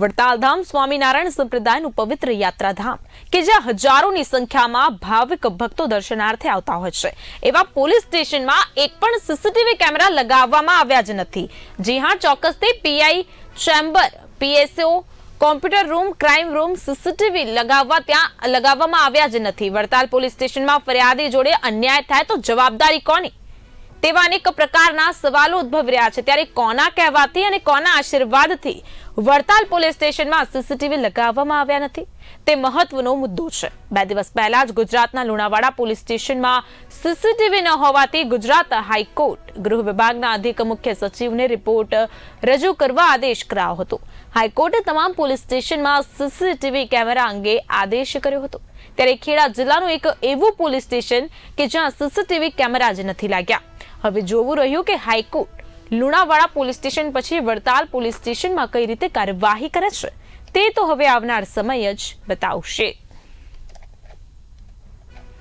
વડતાલધામ સ્વામિનારાયણ સંપ્રદાયનું પવિત્ર યાત્રાધામ, કે જ્યાં હજારોની સંખ્યામાં ભાવિક ભક્તો દર્શનાર્થે આવતા હોય છે. એવા પોલીસ સ્ટેશનમાં એક પણ સીસીટીવી કેમેરા લગાવવામાં આવ્યા જ નથી. જી હા, ચોક્કસથી PI chamber, PSO, computer room, crime room CCTV લગાવવા ત્યાં લગાવવામાં આવ્યા જ નથી. વડતાલ પોલીસ સ્ટેશનમાં ફરિયાદી જોડે અન્યાય થાય તો જવાબદારી કોની? તેવા અનેક પ્રકારના સવાલો ઉદ્ભવી રહ્યા છે. ત્યારે કોના કહેવાથી અને કોના આશીર્વાદથી વડતાલ પોલીસ સ્ટેશનમાં સીસીટીવી લગાવવામાં આવ્યા નથી? તે મહત્વનો મુદ્દો છે. બે દિવસ પહેલા જ ગુજરાતના લુણાવાડા પોલીસ સ્ટેશનમાં સીસીટીવી ન હોવાથી ગુજરાત હાઈકોર્ટ ગૃહ વિભાગના અધિક મુખ્ય સચિવને રિપોર્ટ રજૂ કરવા આદેશ કરાયો હતો. હાઈકોર્ટે તમામ પોલીસ સ્ટેશનમાં સીસીટીવી કેમેરા અંગે આદેશ કર્યો હતો. ત્યારે ખેડા જિલ્લાનું એક એવું પોલીસ સ્ટેશન કે જ્યાં સીસીટીવી કેમેરા જ નથી લાગ્યા. હવે જોવું રહ્યું કે હાઈકોર્ટ લુણાવાડા પોલીસ સ્ટેશન પછી વડતાલ પોલીસ સ્ટેશનમાં કઈ રીતે કાર્યવાહી કરે છે, તે તો હવે આવનાર સમય જ બતાવશે.